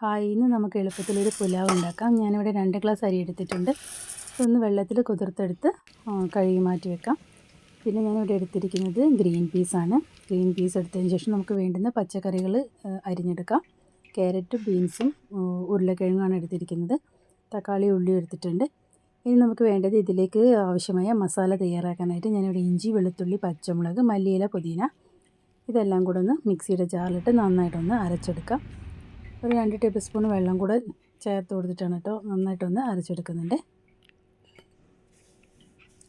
Hi ഇന്ന് നമുക്ക് എളുപ്പത്തിലൊരു പുലാവ് ഉണ്ടാക്കാം. ഞാനിവിടെ രണ്ട് ഗ്ലാസ് അരി എടുത്തിട്ടുണ്ട്. ഒന്ന് വെള്ളത്തിൽ കുതിർത്തെടുത്ത് കഴുകി മാറ്റി വെക്കാം. പിന്നെ ഞാനിവിടെ എടുത്തിരിക്കുന്നത് ഗ്രീൻ പീസാണ് ഗ്രീൻ പീസ് എടുത്തതിന് ശേഷം നമുക്ക് വേണ്ടുന്ന പച്ചക്കറികൾ അരിഞ്ഞെടുക്കാം. ക്യാരറ്റും ബീൻസും ഉരുളക്കിഴങ്ങാണ് എടുത്തിരിക്കുന്നത്. തക്കാളി ഉള്ളി എടുത്തിട്ടുണ്ട്. ഇനി നമുക്ക് വേണ്ടത് ഇതിലേക്ക് ആവശ്യമായ മസാല തയ്യാറാക്കാനായിട്ട് ഞാനിവിടെ ഇഞ്ചി വെളുത്തുള്ളി പച്ചമുളക് മല്ലിയില പുതിന ഇതെല്ലാം കൂടെ ഒന്ന് മിക്സിയുടെ ജാറിലിട്ട് നന്നായിട്ടൊന്ന് അരച്ചെടുക്കാം. ഒരു രണ്ട് ടേബിൾ സ്പൂൺ വെള്ളം കൂടെ ചേർത്ത് കൊടുത്തിട്ടാണ് കേട്ടോ നന്നായിട്ടൊന്ന് അരച്ചെടുക്കുന്നുണ്ട്.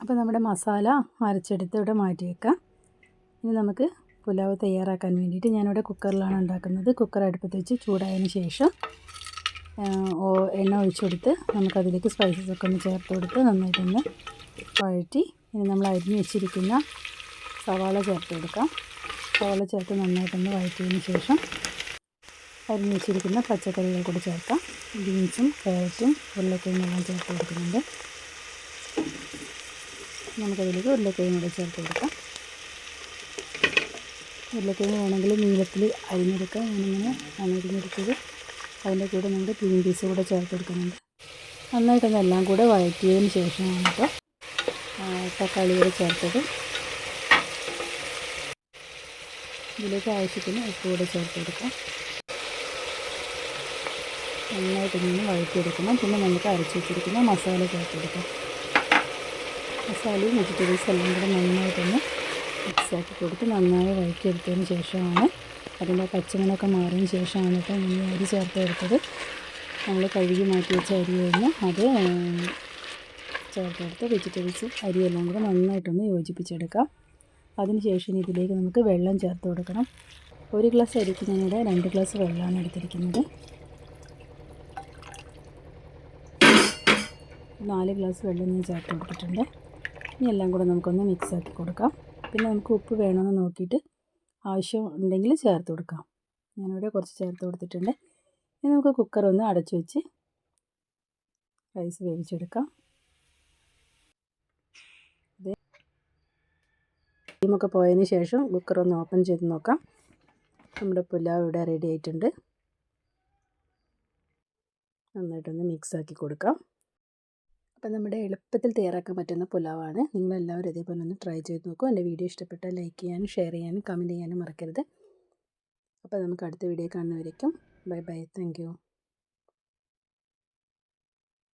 അപ്പോൾ നമ്മുടെ മസാല അരച്ചെടുത്ത് ഇവിടെ മാറ്റി വെക്കാം. ഇനി നമുക്ക് പുലാവ് തയ്യാറാക്കാൻ വേണ്ടിയിട്ട് ഞാനിവിടെ കുക്കറിലാണ് ഉണ്ടാക്കുന്നത്. കുക്കർ അടുപ്പത്ത് വെച്ച് ചൂടായതിന് ശേഷം എണ്ണ ഒഴിച്ചു കൊടുത്ത് നമുക്കതിലേക്ക് സ്പൈസസ് ഒക്കെ ഒന്ന് ചേർത്ത് കൊടുത്ത് നന്നായിട്ടൊന്ന് വഴറ്റി ഇനി നമ്മൾ അരിഞ്ഞ് വെച്ചിരിക്കുന്ന സവാള ചേർത്ത് കൊടുക്കാം. സവാള ചേർത്ത് നന്നായിട്ടൊന്ന് വഴറ്റിയതിന് ശേഷം അരിഞ്ഞ് വെച്ചിരിക്കുന്ന പച്ചക്കറികൾ കൂടി ചേർക്കാം. ബീൻസും ക്യാരറ്റും ഉരുളക്കിഴങ്ങെല്ലാം ചേർത്ത് കൊടുക്കുന്നുണ്ട്. നമുക്കതിലേക്ക് ഉരുളക്കിഴങ്ങ് കൂടി ചേർത്ത് കൊടുക്കാം. ഉരുളക്കിഴങ്ങ് വേണമെങ്കിൽ നീളത്തിൽ അരിഞ്ഞെടുക്കാം. ഞാനിങ്ങനെ അരിഞ്ഞെടുത്തത്. അതിന്റെ കൂടെ നമ്മുടെ ഗ്രീൻ പീസ് കൂടെ ചേർത്ത് കൊടുക്കുന്നുണ്ട്. നന്നായിട്ടൊന്ന് എല്ലാം കൂടെ വഴറ്റിയതിന് ശേഷമാണ് ഇപ്പോൾ തക്കാളി കൂടെ ചേർത്തത്. ഇതിലേക്ക് ആവശ്യത്തിന് ഉപ്പ് കൂടെ ചേർത്ത് കൊടുക്കാം. നന്നായിട്ട് നിന്ന് വഴറ്റിയെടുക്കണം. പിന്നെ നമുക്ക് അരച്ച് വെച്ചിരിക്കുന്ന മസാല ചേർത്തെടുക്കാം മസാലയും വെജിറ്റബിൾസ് എല്ലാം കൂടെ നന്നായിട്ടൊന്ന് മിക്സാക്കി കൊടുത്ത് നന്നായി വഴറ്റിയെടുത്തതിന് ശേഷമാണ് അതിന്റെ പച്ചമണമൊക്കെ മാറിയതിന് ശേഷമാണ് കേട്ടോ നമ്മൾ അരി ചേർത്ത് കൊടുത്തത്. നമ്മൾ കഴുകി മാറ്റി വെച്ച അരി കഴിഞ്ഞ് അത് ചേർത്തെടുത്ത് വെജിറ്റബിൾസ് അരിയെല്ലാം കൂടെ നന്നായിട്ടൊന്ന് യോജിപ്പിച്ചെടുക്കാം. അതിനുശേഷം ഇതിലേക്ക് നമുക്ക് വെള്ളം ചേർത്ത് കൊടുക്കണം. ഒരു ഗ്ലാസ് അരിക്ക് ഞാനിവിടെ രണ്ട് ഗ്ലാസ് വെള്ളമാണ് എടുത്തിരിക്കുന്നത്. നാല് ഗ്ലാസ് വെള്ളം ഞാൻ ചേർത്ത് കൊടുത്തിട്ടുണ്ട്. ഇനി എല്ലാം കൂടെ നമുക്കൊന്ന് മിക്സ് ആക്കി കൊടുക്കാം. പിന്നെ നമുക്ക് ഉപ്പ് വേണമെന്ന് നോക്കിയിട്ട് ആവശ്യം ഉണ്ടെങ്കിൽ ചേർത്ത് കൊടുക്കാം. ഞാനിവിടെ കുറച്ച് ചേർത്ത് കൊടുത്തിട്ടുണ്ട്. ഇനി നമുക്ക് കുക്കർ ഒന്ന് അടച്ചു വെച്ച് റൈസ് വേവിച്ചെടുക്കാം. ടീമൊക്കെ പോയതിന് ശേഷം കുക്കർ ഒന്ന് ഓപ്പൺ ചെയ്ത് നോക്കാം. നമ്മുടെ പുലാവ് ഇവിടെ റെഡി ആയിട്ടുണ്ട്. നന്നായിട്ടൊന്ന് മിക്സ് ആക്കി കൊടുക്കാം. അപ്പം നമ്മുടെ എളുപ്പത്തിൽ തയ്യാറാക്കാൻ പറ്റുന്ന പുലാവാണ്. നിങ്ങളെല്ലാവരും ഇതേപോലെ ഒന്ന് ട്രൈ ചെയ്ത് നോക്കൂ. എന്റെ വീഡിയോ ഇഷ്ടപ്പെട്ടാൽ ലൈക്ക് ചെയ്യാനും ഷെയർ ചെയ്യാനും കമന്റ് ചെയ്യാനും മറക്കരുത്. അപ്പോൾ നമുക്ക് അടുത്ത വീഡിയോ കാണുന്നവരേക്കും. Bye bye thank